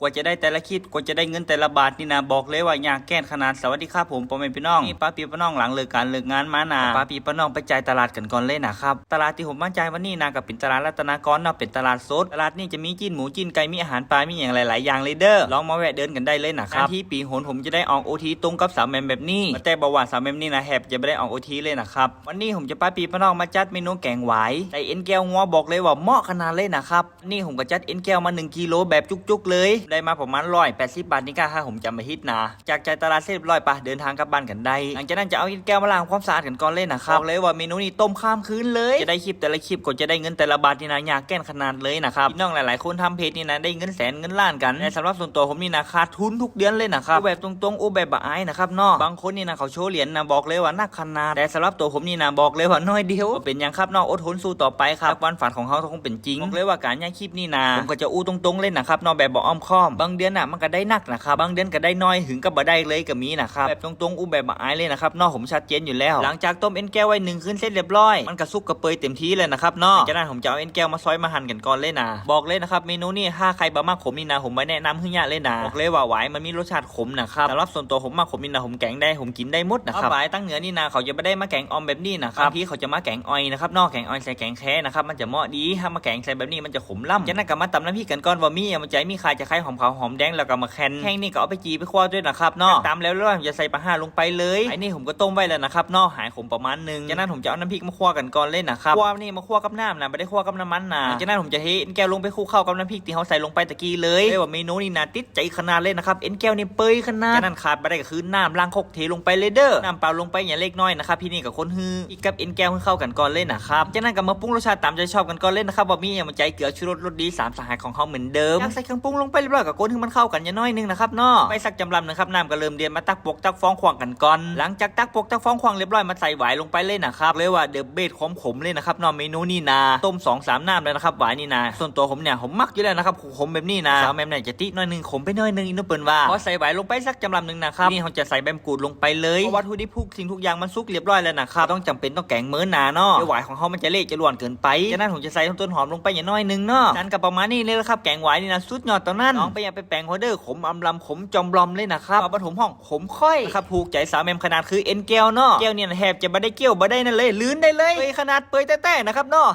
กว่าจะได้แต่ละคิดกว่าจะได้เงินแต่ละบาทนี่นะบอกเลยว่าอยากแก้นขนาดสวัสดีครับผมพ่อแม่พี่น้องนี่ป้าปีป้าน้องหลังเลิกการเลิกงานมานาป้าปีป้าน้องไปจ่ายตลาดกันก่อนเลยนะครับตลาดที่ผมมาจ่ายวันนี้นะกับเป็นตลาดรัตนากรเนาะเป็นตลาดสดตลาดนี่จะมีจิ้นหมูจิ้นไก่มีอาหารปลามีอย่างหลาย ๆ อย่างเลยเด้อลองมาแวะเดินกันได้เลยนะครับที่ปีโหนผมจะได้ออกโอทีตรงกับสาวแมมแบบนี้แต่บอกว่าสาวแมมนี่นะแหบจะไม่ได้ออกโอทีเลยนะครับวันนี้ผมจะป้าปีป้าน้องมาจัดเมนูแกงหวายใส่เอ็นแก้วงัวบอกเลยว่าเหมาะขนาดเลยนะครับนี่ผมก็จัดเอ็นแก้วมา 1กิโลแบบจุก ๆ เลยได้มาประมาณร้อยแปดสิบบาทนี่ก็ค่าผมจำไม่ฮิตนะ จากใจตลาดเสร็จเรียบร้อยปะเดินทางกลับบ้านกันได้ หลังจากนั้นจะเอาอ็นแก้วมาล้างความสะอาดกันก่อนเลยนะครับบอกเลยว่าเมนูนี้ต้มข้ามคืนเลย จะได้คลิปแต่ละคลิปก็จะได้เงินแต่ละบาทนี่นะยากแก้นขนาดเลยนะครับน้องหลายๆ คนทำเพจนี่นะได้เงินแสนเงินล้านกันแต่สำหรับส่วนตัวผมนี่นะขาดทุนทุกเดือนเลยนะครับแบบตรงๆโอ้แบบบะอายนะครับนาะบางคนนี่นะเขาโชว์เหรียญนะบอกเลยว่านักขนาดแต่สำหรับตัวผมนี่นะบอกเลยว่าน้อยเดียวเป็นย่างครับนอกอดทนสู้ต่อไปครับวันฝันของเขาคงเป็นจริงบอกเลยว่าการย่างคลิปนี่นะผมก็จะอู้ตรงๆเล่นะครับนอกแบบบอกอ้อมคอม บางเดือนน่ะมันก็ได้นักนะครับบางเดือนก็ได้น้อยถึงกับบ่ได้เลยก็มีนะครับแบบตรงๆอู้แบบบะอายเลยนะครับเนอกผมชัดเจนอยู่แล้ว หลังจากต้มเอ็นแก้วไว้หนึ่งคืนเสร็จเรียบร้อยมันกระซุกกระเปยเต็มที่เลยนะครับเนอกจากนั้นผมจะเอาเอ็นแก้วมาซอยมาหั่นกันก่อนเลยนะบอกเลยนะครับเมนูนี้ถ้าใครบะมากขมนี่นะผมไม่แนะนำให้ยากเลยนะบอกเลยว่าหวายมันมีรสชาติขมนะครับสำหรับส่วนตัวผมมากขมนี่นะผมแกงได้ผมกินได้หมดนะครับหวายตั้งเหนือนี่นะเขาจะไม่ได้มาแกงออมแบบนี้นะครับบางทีเขาจะมาแกงออยนะครับนอกแกงออยใส่แกงแค่นะครับมันจะเหมาะดีถ้ามาแกงใส่แบบนี้มันจะขมล่ำจากนั้นก็มาตำน้ำพริกกันก่อนว่ามีอะมันจะมีคายจะคล้ายหอมขาวหอมแดงแล้วก็มาแคนแห้งนี่ก็เอาไปจีไปคั่วด้วยนะครับเนอกตามแล้วแล้วผมจะใส่ปลาห่าลงไปเลยไอ้นี่ผมก็ต้มไว้แล้วนะครับเนอกหายขมประมาณหนึงจากนั้นผมจะเอาน้ำพริกมาคั่วกันก่อนเลยนะครับคั่วนี่มาคั่วกับน้ำนะไม่ได้คั่วกับน้ำมันนะจากนั้นผมจะเทเอ็นแก้วลงไปคลุกเข้ากับน้ำพริกที่เขาใส่ลงไปตะกี้เลยเรียกว่าเมนูนี่นะติดใจขนาดเลยนะครับเอ็นแก้วนี่เปยขนาดจากนั้นขาดไปได้ก็คือน้ำล้างคกเทลงไปเลยเด้อน้ำเปล่าลงไปอย่างเล็กน้อยนะครับพี่นี่กับคนฮืออีกกับเอ็นแก้วให้เข้ากันก่อนเลยนะครับจากนั้นก็มาปรุงรสชาติตามใจชอบกันก่อนเลยนะครับว่ามีอย่างมันใจเกลือชูรสรสดีสามสหายของเขาเหมือนเดิมอยากใส่เครื่องปรุงลงไปเรียบร้อยกับก้นให้มันเข้ากันอย่างน้อยนึงนะครับเนาะไม่สักจำลำนะครับน้ำก็เริ่มเดือนมาตักปกตักฟองควงกันก่อน หลังจากตักปกตักฟองควงเรียบร้อยมาใส่หวายลงไปเลยนะครับเลยว่าเดอะเบสขมขมเลยนะครับเนาะเมนูนี่นาต้มสองสามน้ำเลยนะครับหวายนี่นาส่วนตัวผมเนี่ยผมมักอยู่แล้วนะครับขมแบบนี้นะสาวแมมเนี่ยจะติน้อยหนึงขมไปน้อยหนึงอินโนเปิลว่าพอใส่หวายลงไปสักจำลำหนึ่งนะครับนี่เราจะใส่ใบมกูดลงไปเลยเพราะวัตถุดิบทุกสิ่งทุกอย่างมันสุกเรียบร้อยแล้วนะครับต้องจำเป็นต้องแกงเมื้อนาเนาะหวายของเขามันจะเละจะล้วนเกินไปฉะนั้นผมจะใส่ต้นหอมลงไปอย่างน้อยนึงเนาะนั่นกับประมาณนี้เลยละครับแกงหวายนี่นะสุดยอดตอนนั้นองไปย่าไปแปลงฮอเดอร์ขมอำลำขมจอมลอมเลยนะครับเอาปฐมห้องขมค่อยนะครับผูกใจสาวแมมขนาดคือเอ็นแก้วเนาะแก้วเนี่ยแหบจะไม่ได้เกี่ยวบ่ได้นั่นเลยลื่นได้เลยเปยขนาดเปยแต่ๆนะครับเนาะ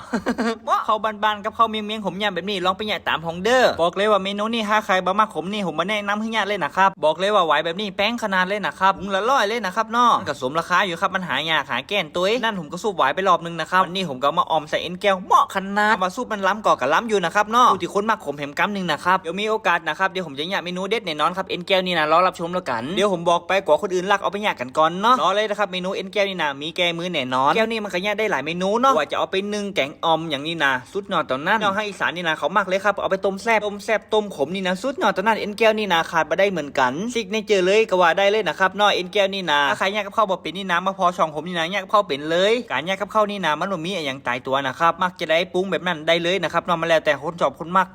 เขาบานๆกับเขาเมียงเมียงๆผมยำแบบนี้ลองไปแย่ตามของเด้อบอกเลยว่าเมนูนี้ถ้าใครบะมากขมนี่ผมมาแนะนำให้ยากเลยนะครับบอกเลยว่าไหวแบบนี้แป้งขนาดเลยนะครับมุงละร้อยเลยนะครับเนาะมันก็สมราคาอยู่ครับมันหายากหาแก้นตัวนั่นผมก็สูบไหวไปรอบนึงนะครับนนี้ผมก็มาออมใส่เอ็นแก้วเหมาะขนาดมาสูบมันล้ำก่อกับล้ำอยู่นะครับเนาะดูที่คนมากขมเห็มกำหนึ่งนะครับเดี๋ยวมีโอกาสนะครับเดี๋ยวผมจะอยากเมนูเด็ดแน่นอนครับเอ็นแก้วนี่นะรอรับชมแล้วกันเดี๋ยวผมบอกไปกว่าคนอื่นลักเอาไปอยากกันก่อนเนาะรอเลยนะครับเมนูเอ็นแก้วนี่นะมีแก้มือแน่นอนแก้วนี่มันก็แยกได้หลายเมนูเนาะว่าจะเอาไปนึ่งแกงออมอย่างนี้นะสุดยอดตอนนั้นเนาะให้อีสานนี่นะเขามากเลยครับเอาไปต้มแซ่บต้มแซ่บต้มขมนี่นะสุดยอดตอนนั้นเอ็นแก้วนี่นะขาดมาได้เหมือนกันซิกเนเจอร์เลยก็ว่าได้เลยนะครับเนาะเอ็นแก้วนี่นะถ้าใครแยกกับข้าวบ่เป็นนี่นะมาพอช่องผมนี่นะแยกกับข้าวเป็นเลย การแยกกับข้าวนี่นะมันบ่มีอะไรอย่างตายตัวนะครับมักจะได้ปรุงแบบนั้นได้เลยนะครับเนาะมาแล้วแต่คนชอบคนมัก